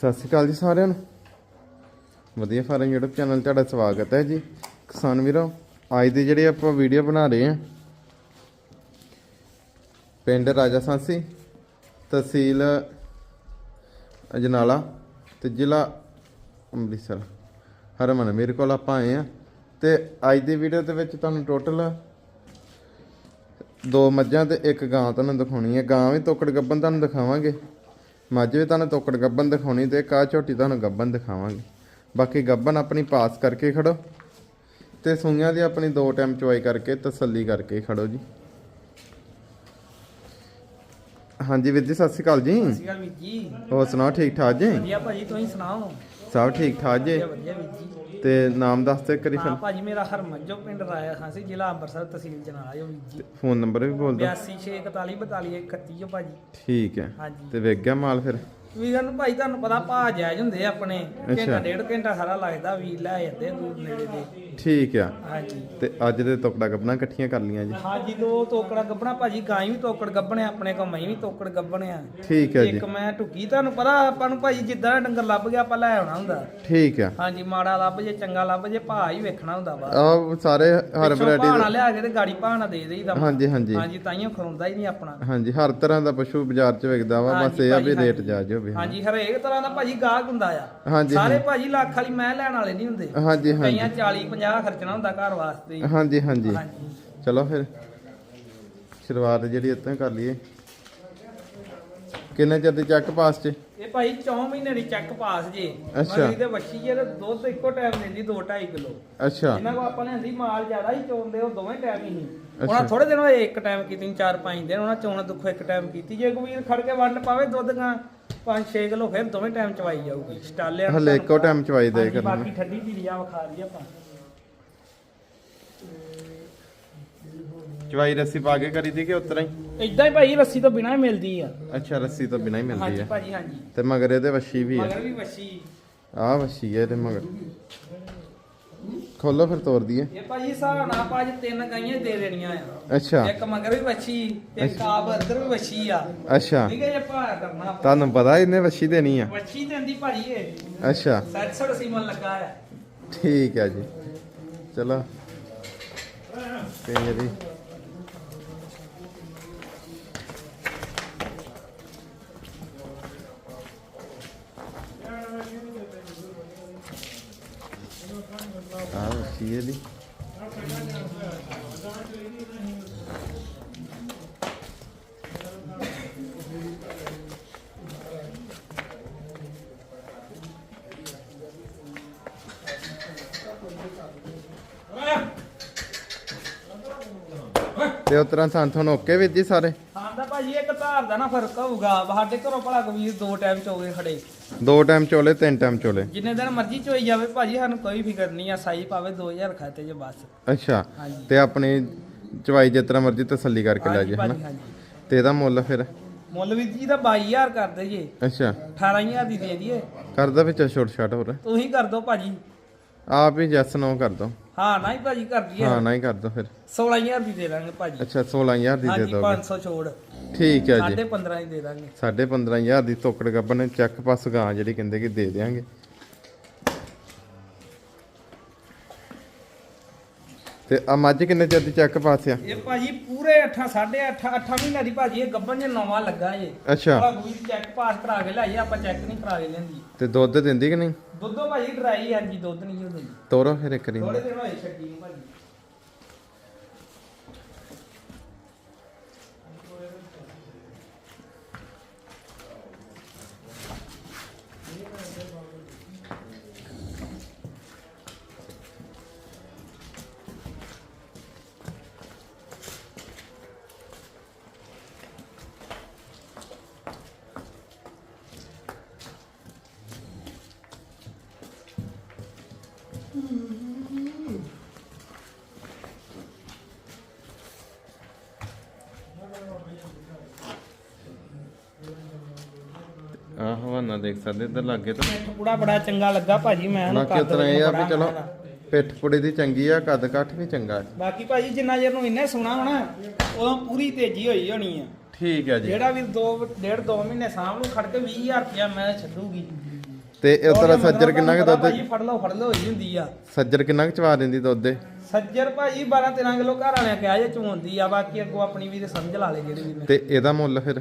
ਸਤਿ ਸ਼੍ਰੀ ਅਕਾਲ ਜੀ ਸਾਰਿਆਂ ਨੂੰ। ਵਧੀਆ ਫਾਰਮ YouTube ਚੈਨਲ ਤੁਹਾਡਾ ਸਵਾਗਤ ਹੈ ਜੀ। ਕਿਸਾਨ ਵੀਰੋ, ਅੱਜ ਦੀ ਜਿਹੜੀ ਆਪਾਂ ਵੀਡੀਓ ਬਣਾ ਰਹੇ ਹਾਂ, ਪਿੰਡ ਰਾਜਾ ਸਾਂਸੀ, ਤਹਿਸੀਲ ਅਜਨਾਲਾ ਤੇ ਜ਼ਿਲ੍ਹਾ ਅੰਮ੍ਰਿਤਸਰ। ਹਰਮਨ, ਮੇਰੇ ਕੋਲ ਆਪਾਂ ਆਏ ਆ ਤੇ ਅੱਜ ਦੀ ਵੀਡੀਓ ਦੇ ਵਿੱਚ ਤੁਹਾਨੂੰ ਟੋਟਲ ਦੋ ਮੱਝਾਂ ਤੇ ਇੱਕ ਗਾਂ ਤੁਹਾਨੂੰ ਦਿਖਾਉਣੀ ਹੈ। ਗਾਂ ਵੀ ਤੋਕੜ ਗੱਬਨ ਤੁਹਾਨੂੰ ਦਿਖਾਵਾਂਗੇ। ਮੱਝ ਤੁਹਾਨੂੰ ਤੋਕੜ ਗੱਬਨ ਦਿਖਾਉਣੀ ਤੇ ਕਾ ਝੋਟੀ ਤੁਹਾਨੂੰ ਗੱਬਨ ਦਿਖਾਵਾਂਗੇ। ਬਾਕੀ ਗੱਬਨ ਆਪਣੀ ਪਾਸ ਕਰਕੇ ਖੜੋ ਤੇ ਸੂਈਆਂ ਦੀ ਆਪਣੀ ਦੋ ਟਾਈਮ ਚੁਆਈ ਕਰਕੇ ਤਸੱਲੀ ਕਰਕੇ ਖੜੋ ਜੀ। ਹਾਂਜੀ ਵੀਰ ਜੀ ਸਤਿ ਸ਼੍ਰੀ ਅਕਾਲ ਜੀ। ਸਤਿ ਸ਼੍ਰੀ ਅਕਾਲ ਵੀਰ ਜੀ। ਹੋਰ ਸੁਣਾਓ ਠੀਕ ਠਾਕ ਜੀ? ਵਧੀਆ ਭਾਜੀ ਤੁਸੀਂ ਸੁਣਾਓ? ਸਭ ਠੀਕ ਠਾਕ ਜੀ? ਵਧੀਆ ਵਧੀਆ ਵੀਰ ਜੀ। ਤੇ ਨਾਮ ਦੱਸ ਤੇ ਕਰੀ ਹਾਂ ਫਿਰ। ਭਾਜੀ ਮੇਰਾ ਹਰਮਨ ਜੋ ਪਿੰਡ ਰਾਇਆ ਖਾਂ ਸੀ ਜ਼ਿਲ੍ਹਾ ਅੰਮ੍ਰਿਤਸਰ ਤਹਿਸੀਲ ਜਨਾਲਾ ਜੋ ਵੀਰ ਜੀ। ਫੋਨ ਨੰਬਰ ਵੀ ਬੋਲ ਦਿਓ। 8264424131 ਜੋ ਭਾਜੀ। ਠੀਕ ਹੈ। ਤੇ ਵੇਖ ਗਿਆ ਮਾਲ ਫਿਰ? ਵੀਰਾਂ ਨੂੰ ਭਾਈ ਤੁਹਾਨੂੰ ਪਤਾ ਭਾ ਜਾਇਜ਼ ਹੁੰਦੇ ਆ ਆਪਣੇ। ਘੰਟਾ ਡੇਢ ਘੰਟਾ ਸਾਰਾ ਲੱਗਦਾ ਵੀਰ ਲੈ ਜਾਂਦੇ ਆ ਦੂਰ ਨੇੜੇ ਦੇ। ਠੀਕ ਆ। ਹਾਂਜੀ। ਤੇ ਅੱਜ ਦੇ ਤੋਕੜਾ ਗੱਬਣਾ ਇਕੱਠੀਆਂ ਕਰ ਲੀਆਂ ਜੀ? ਹਾਂਜੀ ਦੋ ਤੋਕੜਾ ਗੱਬਣਾ ਭਾਜੀ ਗਾਂ ਵੀ ਤੋਕੜ ਗੱਬਣੇ ਆਪਣੇ ਕੋਲ ਮੈਂ ਵੀ ਤੋਕੜ ਗੱਬਣੇ ਆ ਠੀਕ ਹੈ ਜੀ। ਇੱਕ ਮੈਂ ਢੁੱਕੀ ਤੁਹਾਨੂੰ ਪਤਾ ਆਪਾਂ ਨੂੰ ਭਾਜੀ ਜਿੱਦਾਂ ਦਾ ਡੰਗਰ ਲੱਭ ਗਿਆ ਆਪਾਂ ਲੈ ਆਉਣਾ ਹੁੰਦਾ। ਠੀਕ ਆ। ਹਾਂਜੀ ਮਾੜਾ ਲੱਭ ਜੇ ਚੰਗਾ ਲੱਭ ਜੇ ਭਾ ਹੀ ਵੇਖਣਾ ਹੁੰਦਾ ਵਾ। ਆ ਸਾਰੇ ਹਰ ਪਿੱਛੋਂ ਭਾਣਾ ਵੈਰਾਈਟੀ ਲਿਆ ਕੇ ਤੇ ਗਾੜੀ ਭਾਣਾ ਦੇ ਦੇਈਦਾ ਵਾ। ਹਾਂਜੀ ਹਾਂਜੀ। ਹਾਂਜੀ ਤਾਈਓ ਖਰੁੰਦਾ ਹੀ ਨਹੀਂ ਆਪਣਾ। ਹਾਂਜੀ ਹਰ ਤਰ੍ਹਾਂ ਦਾ ਪਸ਼ੂ ਬਾਜ਼ਾਰ 'ਚ ਵਿਕਦਾ ਵਾ ਬਸ ਇਹ ਆ ਵੀ ਰੇਟ ਜਾਜ ਹੋਵੇ ਹਾਂਜੀ ਹਰੇਕ ਤਰ੍ਹਾਂ ਦਾ ਭਾਜੀ ਗਾਹਕ ਹੁੰਦਾ ਆ। ਹਾਂਜੀ ਸਾਰੇ ਭਾਜੀ ਲੱਖ ਵਾਲੀ ਮੈਂ ਲੈਣ ਵਾਲੇ ਨਹੀਂ ਹੁੰਦੇ। ਹਾਂਜੀ ਹਾਂਜੀ। ਕਈਆਂ 40 50 ਖਰਚਣਾ ਹੁੰਦਾ ਘਰ ਵਾਸਤੇ। ਹੀ। ਹਾਂਜੀ। ਹਾਂਜੀ। ਚਲੋ ਫਿਰ। ਸ਼ੁਰੂਆਤ ਜਿਹੜੀ ਇੱਥੋਂ ਕਰ ਲਈਏ। ਕਿੰਨੇ ਚਿਰ ਦੀ ਚੱਕ ਪਾਸ 'ਚ? ਇਹ ਭਾਈ 4 ਮਹੀਨੇ ਦੀ ਚੱਕ ਪਾਸ ਜੇ। ਅੱਛਾ। ਮਗਰੀ ਤੇ ਵੱਛੀ ਜੇ ਤੇ ਦੁੱਧ ਇੱਕੋ ਟਾਈਮ ਦਿੰਦੀ 2 2.5 ਕਿਲੋ। ਅੱਛਾ। ਇਹਨਾਂ ਕੋ ਆਪਾਂ ਲੈਂਦੀ ਮਾਲ ਜ਼ਿਆਦਾ ਹੀ ਚੋਂਦੇ ਉਹ ਦੋਵੇਂ ਟਾਈਮ ਹੀ। ਉਹਨਾਂ ਥੋੜੇ ਦਿਨ ਹੋਏ ਇੱਕ ਟਾਈਮ ਕੀਤੀ 4 5 ਦਿਨ ਉਹਨਾਂ ਚੋਣ ਦੁੱਖੋ ਇੱਕ ਟਾਈਮ ਕੀਤੀ। ਜੇ ਕੋਈ ਖੜ ਕੇ ਵੰਡ ਪਾਵੇ ਦੁੱਧ ਗਾਂ 5-6 ਕਿਲੋ ਫਿਰ ਦੋਵੇਂ ਟਾਈਮ ਚਵਾਈ ਜਾਊਗੀ ਸਟਾਲਿਆਂ ਹਲੇ ਇੱਕੋ ਟਾਈਮ ਚਵਾਈ ਦੇ ਹਾਂਜੀ, ਕਰਨਾ ਬਾਕੀ ਠੰਡੀ ਧੀਰੀ ਆ ਵਿਖਾ ਲਈ ਆਪਾਂ। ਚਵਾਈ ਰੱਸੀ ਪਾ ਕੇ ਕਰੀ ਦੀ ਕਿ ਉਤਰਾ ਹੀ? ਇਦਾਂ ਹੀ ਭਾਈ ਲੱਸੀ ਤੋਂ ਬਿਨਾਂ ਹੀ ਮਿਲਦੀ ਆ। ਅੱਛਾ ਰੱਸੀ ਤੋਂ ਬਿਨਾਂ ਹੀ ਮਿਲਦੀ ਹਾਂਜੀ ਹੈ ਭਾਜੀ ਹਾਂਜੀ। ਤੇ ਮਗਰ ਇਹਦੇ ਵੱਛੀ ਵੀ ਹੈ ਮਗਰ ਵੀ ਵੱਛੀ। ਆਹ ਵੱਛੀ ਹੈ ਇਹਦੇ ਮਗਰ। ਖੋਲੋ ਫਿਰ ਤੋੜ ਦਈਏ। ਇਹ ਭਾਜੀ ਹਿਸਾਬ ਨਾਲ ਆਪਾਂ ਅੱਜ ਤਿੰਨ ਗਾਈਆਂ ਦੇ ਦੇਣੀਆਂ ਆ। ਅੱਛਾ। ਇੱਕ ਮਗਰ ਵੀ ਵੱਛੀ ਇੱਕ ਆਪ ਅੰਦਰ ਵੀ ਵੱਛੀ ਆ। ਅੱਛਾ। ਠੀਕ ਹੈ ਜੇ ਭਾਰ ਕਰਨਾ। ਤੁਹਾਨੂੰ ਪਤਾ ਇਹਨੇ ਵੱਛੀ ਦੇਣੀ ਆ। ਵੱਛੀ ਦਿੰਦੀ ਭਾਜੀ ਇਹ। ਅੱਛਾ। 700 ਸੀਮਨ ਲੱਗਾ ਆ। ਠੀਕ ਹੈ ਜੀ। ਚਲੋ। ਤੇ ਜੀ। ਤੇ ਉਤਰਾਂ ਸੰਥੋਂ ਓਕੇ ਵੀਰ ਜੀ ਸਾਰੇ? ਹਾਂ ਤਾਂ ਭਾਜੀ ਇੱਕ ਧਾਰ ਦਾ ਨਾ ਫ਼ਰਕ ਹੋਊਗਾ ਸਾਡੇ ਘਰੋਂ ਭਲਾ ਕਬੀਰ ਦੋ ਟਾਈਮ ਚੋਗੇ ਖੜੇ। ਦੋ ਟਾਈਮ ਚੋਲੇ ਤਿੰਨ ਟਾਈਮ ਚੋਲੇ। ਜਿੰਨੇ ਦਿਨ ਮਰਜ਼ੀ ਚੋਈ ਜਾਵੇ ਭਾਜੀ ਸਾਨੂੰ ਕੋਈ ਫਿਕਰ ਨਹੀਂ ਆ ਸਾਈ ਪਾਵੇ 2000 ਖਾਤੇ 'ਚ ਬਸ। ਅੱਛਾ ਹਾਂਜੀ। ਤੇ ਆਪਣੀ ਚਵਾਈ ਤਰ੍ਹਾਂ ਮਰਜ਼ੀ ਤਸੱਲੀ ਕਰਕੇ ਲੈ ਹਾਂਜੀ ਜੇ ਭਾਜੀ ਹਨਾ ਹਾਂਜੀ। ਤੇ ਇਹਦਾ ਮੁੱਲ ਫਿਰ? ਮੁੱਲ ਵੀ ਜੀ ਦਾ 22000 ਕਰ ਦਈਏ। ਅੱਛਾ। 18000 ਦੀ ਦੇ ਦਈਏ। ਕਰਦਾ ਵਿੱਚ ਛੋਟ ਛਾਟ ਹੋਰ। ਤੁਸੀਂ ਕਰ ਦਿਓ ਭਾਜੀ। ਆਪ ਹੀ ਜੈਸ ਨੋ ਕਰ ਦੋ। ਹਾਂ ਨਾ ਹੀ ਭਾਜੀ ਕਰ ਦਈਏ। ਹਾਂ ਨਹੀਂ ਕਰ ਦੋ ਫਿਰ। 16000 ਦੀ ਦੇ ਦਾਂਗੇ ਭਾਜੀ। ਅੱਛਾ 16000 ਦੀ ਦੇ ਹਾਂਜੀ ਦੋਗੇ। 500 ਛੋੜ। ਠੀਕ ਹੈ ਜੀ। ਸਾਢੇ 15 ਦੀ ਦਾਂਗੇ। ਸਾਢੇ 15000 ਦੀ ਤੋਕੜ ਗੱਬਨ ਚੱਕ ਪਾਸ ਗਾਂ ਜਿਹੜੀ ਕਹਿੰਦੇ ਕਿ ਦੇ ਦੇਾਂਗੇ ਤੇ ਆ ਮੱਝ ਕਿੰਨੇ ਚਿਰ ਦੀ ਚੱਕ ਪਾਸ ਆ? ਇਹ ਭਾਜੀ ਪੂਰੇ 8 8.5 8 ਮਹੀਨਿਆਂ ਦੀ ਭਾਜੀ ਇਹ ਗੱਬਨ ਜੇ ਨਵਾਂ ਲੱਗਾ ਜੇ। ਅੱਛਾ। ਚੈੱਕ ਪਾਸ ਕਰਾ ਕੇ ਲਾਈ ਆਪਾਂ ਚੈੱਕ ਨਹੀਂ ਕਰਾ ਕੇ ਲੈਂਦੀ। ਤੇ ਦੁੱਧ ਦਿੰਦੀ ਕਿ ਨਹੀਂ? ਦੁੱਧੋ ਭਾਜੀ ਡਰਾਈ ਹਾਂਜੀ ਦੁੱਧ ਨਹੀਂ ਹੁੰਦੀ ਤੋਰੋ ਫਿਰ ਇੱਕ ਰੀ ਥੋੜੇ ਦਿਨ ਹੋਏ ਛੱਡੀ ਨੂੰ ਭਾਜੀ। ਦੇਖ ਸਕਦੇ ਇੱਧਰ ਲੱਗੇ ਤਾਂ। ਪੂੜਾ ਬੜਾ ਚੰਗਾ ਲੱਗਾ ਭਾਜੀ ਮੈਂ ਉਹਨੂੰ ਬਾਕੀ ਕੱਦ ਉਤਰਾ ਇਹ ਆ ਵੀ ਚਲੋ। ਪਿੱਠ ਪੁੜੀ ਦੀ ਚੰਗੀ ਆ ਕੱਦ ਕੱਠ ਵੀ ਚੰਗਾ। ਬਾਕੀ ਭਾਜੀ ਜਿੰਨਾ ਚਿਰ ਨੂੰ ਇੰਨੇ ਸੁਣਾ ਹੋਣਾ ਉਦੋਂ ਪੂਰੀ ਤੇਜ਼ੀ ਹੋਈ ਹੋਣੀ ਆ। ਠੀਕ ਹੈ ਜੀ। ਜਿਹੜਾ ਵੀ 2 ਡੇਢ 2 ਮਹੀਨੇ ਸਾਂਭ ਨੂੰ ਖੜ ਕੇ 20000 ਰੁਪਇਆ ਮੈਂ ਛੱਡੂਗੀ। ਤੇ ਇਹ ਤਰ੍ਹਾਂ ਸੱਜਰ ਕਿੰਨਾ ਕੁ ਦੁੱਧ? ਭਾਜੀ ਫੜ ਲਓ ਫੜ ਲਓ ਹੀ ਹੁੰਦੀ ਆ। ਸੱਜਰ ਕਿੰਨਾ ਕੁ ਚਵਾ ਦਿੰਦੀ ਦੁੱਧ ਦੇ ਸੱਜਰ ਭਾਜੀ 12 13 ਕਿਲੋ ਘਰ ਵਾਲਿਆਂ ਕਿਹਾ ਜੇ ਚੋਂਦੀ ਆ ਬਾਕੀ ਅੱਗੋਂ ਆਪਣੀ ਵੀ ਤੇ ਸਮਝ ਲਾ ਲੈ ਜਿਹੜੀ ਵੀ ਨੇ ਤੇ ਇਹਦਾ ਮੁੱਲ ਫਿਰ?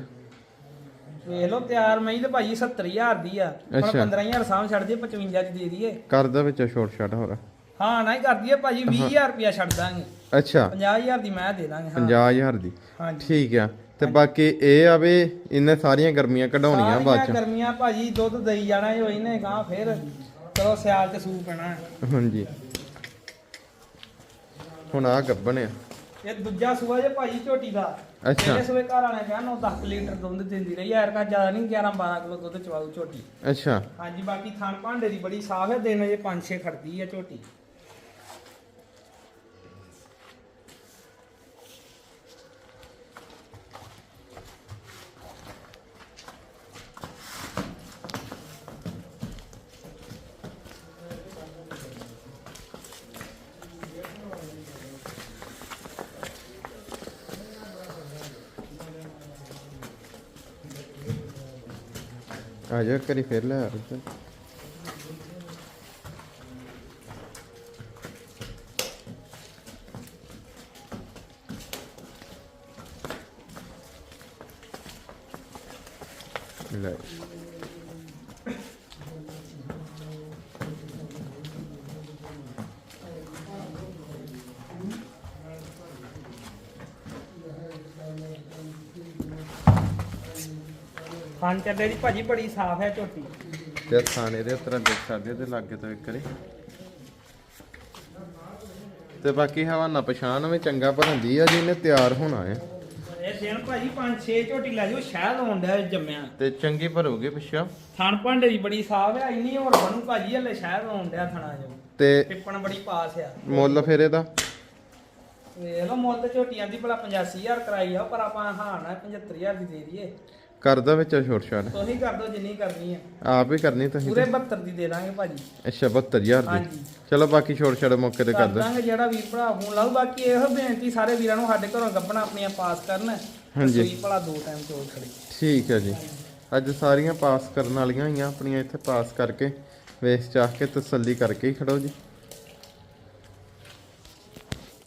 ਵੇਖ ਲਓ ਤਿਆਰ ਮਈ ਤੇ ਭਾਜੀ 70000 ਦੀ ਆ। ਹੁਣ ਅੱਛਾ। 15000 ਸਾਂਭ ਛੱਡ ਦੇ 55 ਚ ਦੇ ਦਈਏ। ਕਰਦਾ ਵਿੱਚ ਛੋਟ ਛਾਟ ਹੋਰ। ਹਾਂ ਨਾ ਹੀ ਕਰ ਦਈਏ ਭਾਜੀ 20000 ਰੁਪਿਆ ਛੱਡ ਦਾਂਗੇ। ਅੱਛਾ। 50000 ਦੀ ਮੈਂ ਦੇ ਦਾਂਗੇ ਹਾਂ। 50000 ਦੀ। ਹਾਂਜੀ। ਠੀਕ ਆ। ਤੇ ਬਾਕੀ ਇਹ ਆ ਵੀ ਇਹਨੇ ਸਾਰੀਆਂ ਗਰਮੀਆਂ ਕਢਾਉਣੀਆਂ ਸਾਰੀਆਂ ਬਾਅਦ ਚ। ਗਰਮੀਆਂ ਭਾਜੀ ਦੁੱਧ ਦੇਈ ਜਾਣਾ ਜੋ ਇਹਨੇ ਗਾਂ ਫੇਰ ਚਲੋ ਸਿਆਲ ਚ ਸੂ ਪੈਣਾ। ਹਾਂਜੀ। ਹੁਣ ਆ ਗੱਬਣ ਆ। ਇਹ ਦੂਜਾ ਸੂਆ ਜੇ ਭਾਜੀ ਝੋਟੀ ਦਾ। ਅੱਛਾ। ਪਹਿਲੇ ਸੂਏ ਘਰ ਵਾਲਿਆਂ ਕਿਹਾ 9-10 ਲੀਟਰ ਦੁੱਧ ਦਿੰਦੀ ਰਹੀ ਯਾਰ ਕਾ ਜ਼ਿਆਦਾ ਨਹੀਂ 11-12 ਕਿਲੋ ਦੁੱਧ ਚਵਾਉ ਝੋਟੀ। ਅੱਛਾ। ਹਾਂਜੀ ਬਾਕੀ ਥਣ ਭਾਂਡੇ ਦੀ ਬੜੀ ਸਾਫ਼ ਹੈ ਦਿਨ ਜੇ 5-6 ਖੜਦੀ ਹੈ ਝੋਟੀ। ਆ ਜਾ ਕਰੀ ਫੇਰ ਲੈ ਆ ਲੈ। ਥਣ ਚੱਲੇ ਦੀ ਭਾਜੀ ਬੜੀ ਸਾਫ਼ ਹੈ ਝੋਟੀ। ਤੇ ਥਾਣੇ ਦੇ ਤਰ੍ਹਾਂ ਦੇਖ ਸਕਦੇ ਤੇ ਲਾਗੇ ਤੋਂ ਇੱਕ ਵਾਰੀ। ਤੇ ਬਾਕੀ ਹਵਾਨਾ ਪਛਾਣ ਵਿੱਚ ਚੰਗਾ ਭਰੰਦੀ ਆ ਜਿਹਨੇ ਤਿਆਰ ਹੋਣਾ ਹੈ। ਇਹ ਦਿਨ ਭਾਜੀ 5-6 ਝੋਟੀ ਲੈ ਜਾਓ ਸ਼ਾਇਦ ਡਿਆ ਜੰਮਿਆ। ਤੇ ਚੰਗੀ ਭਰੂਗੀ ਪਿੱਛੋਂ। ਥਣ ਭਾਂਡੇ ਦੀ ਬੜੀ ਸਾਫ਼ ਹੈ ਇੰਨੀ ਹੋਰ ਬਣੂ ਭਾਜੀ ਹਲੇ ਸ਼ਾਇਦ ਡਿਆ ਥਣਾ ਜੋ ਤੇ ਟਿੱਪਣ ਬੜੀ ਪਾਸ ਆ। ਮੁੱਲ ਫਿਰ ਇਹਦਾ? ਵੇਖ ਲਓ ਮੁੱਲ ਤੇ ਝੋਟੀਆਂ ਦੀ ਭਲਾ 85000 ਕਰਾਈ ਆ ਪਰ ਆਪਾਂ ਹਾਂ ਨਾ 75000 ਦੀ ਦੇ ਦਈਏ। ਕਰਦਾ ਵਿੱਚ ਛੋਟ ਛਾਟ ਤੁਸੀਂ ਕਰ ਦਿਓ ਜਿੰਨੀ ਕਰਨੀ ਆ। ਆਪ ਹੀ ਕਰਨੀ ਤੁਸੀਂ ਪੂਰੇ 72 ਦੀ ਦੇ ਦਾਂਗੇ ਭਾਜੀ। ਅੱਛਾ 72000 ਦੀ। ਹਾਂਜੀ। ਚਲੋ ਬਾਕੀ ਛੋਟ ਛਾਟ ਮੌਕੇ ਤੇ ਕਰ ਦੋ ਦਾਂਗੇ ਜਿਹੜਾ ਵੀਰ ਭਰਾ ਫੋਨ ਲਾਊ। ਬਾਕੀ ਇਹੋ ਬੇਨਤੀ ਸਾਰੇ ਵੀਰਾਂ ਨੂੰ ਸਾਡੇ ਘਰੋਂ ਗੱਬਣਾ ਆਪਣੀਆਂ ਪਾਸ ਕਰਨ। ਹਾਂਜੀ। ਸੂਈ ਭਲਾ ਦੋ ਟਾਈਮ ਚੋਲ ਖੜੀ। ਠੀਕ ਹੈ ਜੀ। ਅੱਜ ਸਾਰੀਆਂ ਪਾਸ ਕਰਨ ਵਾਲੀਆਂ ਹੋਈਆਂ ਆਪਣੀਆਂ ਇੱਥੇ ਪਾਸ ਕਰਕੇ ਵੇਖ ਚਾਹ ਕੇ ਤਸੱਲੀ ਕਰਕੇ ਹੀ ਖੜੋ ਜੀ।